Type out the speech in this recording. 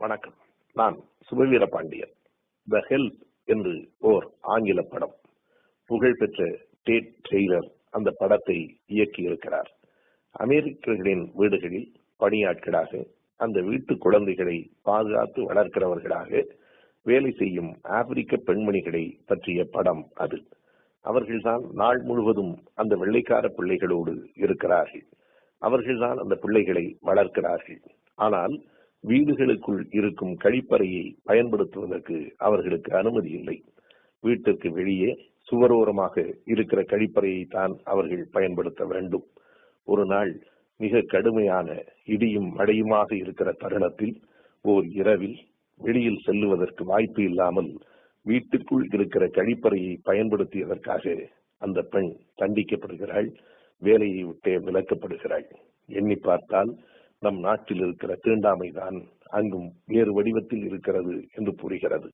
வணக்கம். நான் Subaveera Pandian the help என்று ஓர் ஆங்கில படம். புகழ்பெற்ற டேட் டெய்லர் அந்த படத்தை இயக்கியிருக்கிறார். அமெரிக்கர்களின் வீடுகளில் பணியாட்களாக அந்த வீட்டு குழந்தைகளை பாதுகாத்து வளர்க்கிறவர்களாக வேலை செய்யும் ஆப்பிரிக்க பெண்மணிகளை பற்றிய படம் அது. அவர்கள்தான் நாள் முழுவதும் அந்த வெள்ளைக்கார பிள்ளைகளோடு இருக்கிறார்கள். அவர்கள்தான் அந்த பிள்ளைகளை வளர்க்கிறார்கள். ஆனால் வீடுகளுக்குள் இருக்கும் கழிப்பறையை பயன்படுத்துவதற்கு அவர்களுக்கு அனுமதி இல்லை. வீட்டிற்கு வெளியே சுவரோரமாக இருக்கிற கழிப்பறையை தான் அவர்கள் பயன்படுத்த வேண்டும். ஒரு நாள் மிக கடுமையான இடியும் மழையுமாக இருக்கிற தருணத்தில் ஓர் இரவில் வெளியில் செல்லுவதற்கு வாய்ப்பு இல்லாமல் வீட்டுக்குள் இருக்கிற கழிப்பறையை பயன்படுத்தியதற்காக அந்த பெண் தண்டிக்கப்படுகிறாள் வேலையை விட்டே விலக்கப்படுகிறாள். எண்ணி பார்த்தால் நம் நாட்டில் இருக்கிற தீண்டாமைதான் அங்கும் வேறு வடிவத்தில் இருக்கிறது என்று புரிகிறது